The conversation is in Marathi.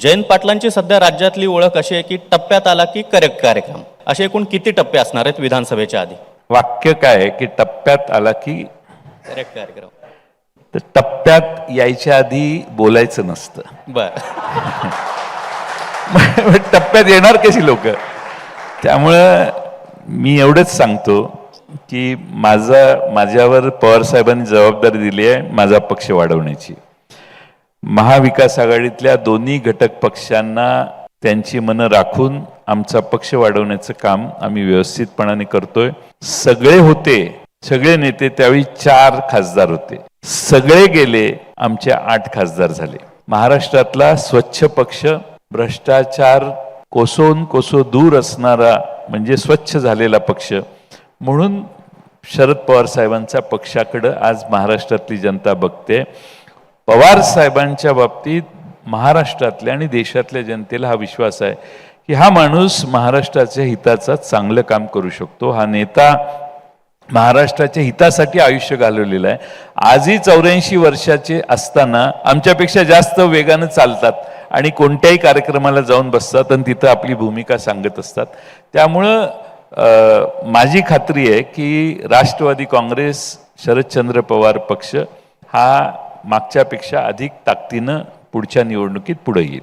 जयंत पाटलांची सध्या राज्यातली ओळख अशी आहे की टप्प्यात आला की करेक्ट कार्यक्रम. असे एकूण किती टप्पे असणार आहेत विधानसभेच्या आधी? वाक्य काय आहे की टप्प्यात आला की करेक्ट कार्यक्रम. तर टप्प्यात यायच्या आधी बोलायचं नसतं. बर. टप्प्यात येणार कशी लोक? त्यामुळं मी एवढंच सांगतो की माझा माझ्यावर पवार साहेबांनी जबाबदारी दिली आहे माझा पक्ष वाढवण्याची. महाविकास आघाडीतल्या दोन्ही घटक पक्षांना त्यांची मनं राखून आमचा पक्ष वाढवण्याचं काम आम्ही व्यवस्थितपणाने करतोय. सगळे होते सगळे नेते त्यावेळी चार खासदार होते. सगळे गेले आमचे आठ खासदार झाले. महाराष्ट्रातला स्वच्छ पक्ष भ्रष्टाचार कोसोन कोसो दूर असणारा म्हणजे स्वच्छ झालेला पक्ष. म्हणून शरद पवार साहेबांचा पक्षाकडं आज महाराष्ट्रातली जनता बघते. पवार साहेबांच्या बाबतीत महाराष्ट्रातल्या आणि देशातल्या जनतेला हा विश्वास आहे की हा माणूस महाराष्ट्राच्या हिताचा चांगलं काम करू शकतो. हा नेता महाराष्ट्राच्या हितासाठी आयुष्य घालवलेलं आहे. आजही चौऱ्याऐंशी वर्षाचे असताना आमच्यापेक्षा जास्त वेगानं चालतात आणि कोणत्याही कार्यक्रमाला जाऊन बसतात आणि तिथं आपली भूमिका सांगत असतात. त्यामुळं माझी खात्री आहे की राष्ट्रवादी काँग्रेस शरदचंद्र पवार पक्ष हा मागच्यापेक्षा अधिक ताकदीनं पुढच्या निवडणुकीत पुढे येईल.